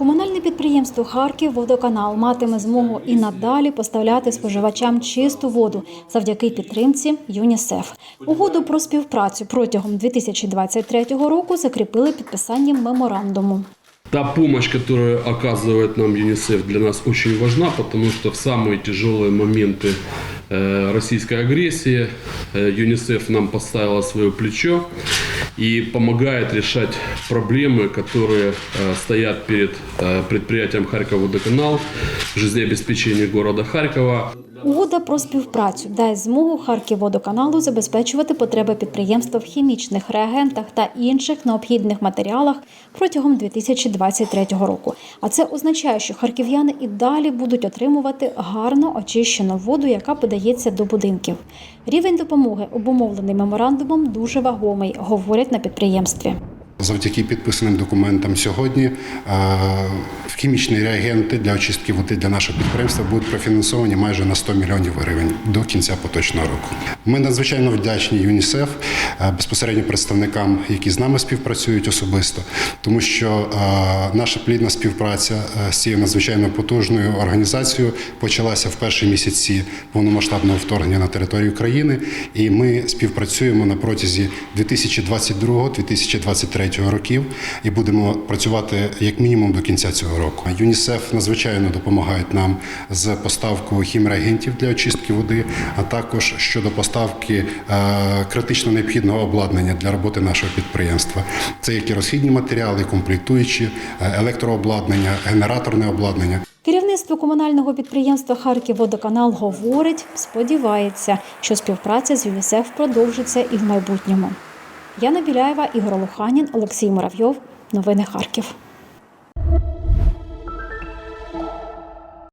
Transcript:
Комунальне підприємство Харків Водоканал матиме змогу і надалі поставляти споживачам чисту воду завдяки підтримці ЮНІСЕФ. Угоду про співпрацю протягом 2023 року закріпили підписанням меморандуму. Та помощь, которую оказывает нам ЮНИСЕФ, для нас очень важна, потому что в самые тяжелые моменты э, российской агрессии э, ЮНИСЕФ нам поставила свое плечо и помогает решать проблемы, которые э, стоят перед э, предприятием Харьков-Водоканал в жизнеобеспечении города Харькова. Угода про співпрацю дасть змогу Харківводоканалу забезпечувати потреби підприємства в хімічних реагентах та інших необхідних матеріалах протягом 2023 року. А це означає, що харків'яни і далі будуть отримувати гарно очищену воду, яка подається до будинків. Рівень допомоги, обумовлений меморандумом, дуже вагомий, говорять на підприємстві. Завдяки підписаним документам сьогодні е, в хімічні реагенти для очистки води для нашого підприємства будуть профінансовані майже на 100 мільйонів гривень до кінця поточного року. Ми надзвичайно вдячні ЮНІСЕФ е, безпосередньо представникам, які з нами співпрацюють особисто, тому що е, наша плідна співпраця з цією надзвичайно потужною організацією почалася в перші місяці повномасштабного вторгнення на територію країни, і ми співпрацюємо на протязі 2022-2023 років і будемо працювати як мінімум до кінця цього року. ЮНІСЕФ надзвичайно допомагають нам з поставкою хімреагентів для очистки води, а також щодо поставки е, критично необхідного обладнання для роботи нашого підприємства. Це як і розхідні матеріали, комплектуючі, е, електрообладнання, генераторне обладнання. Керівництво комунального підприємства Харківводоканал говорить, сподівається, що співпраця з ЮНІСЕФ продовжиться і в майбутньому. Яна Біляєва, Ігор Луханін, Олексій Муравйов. Новини Харків.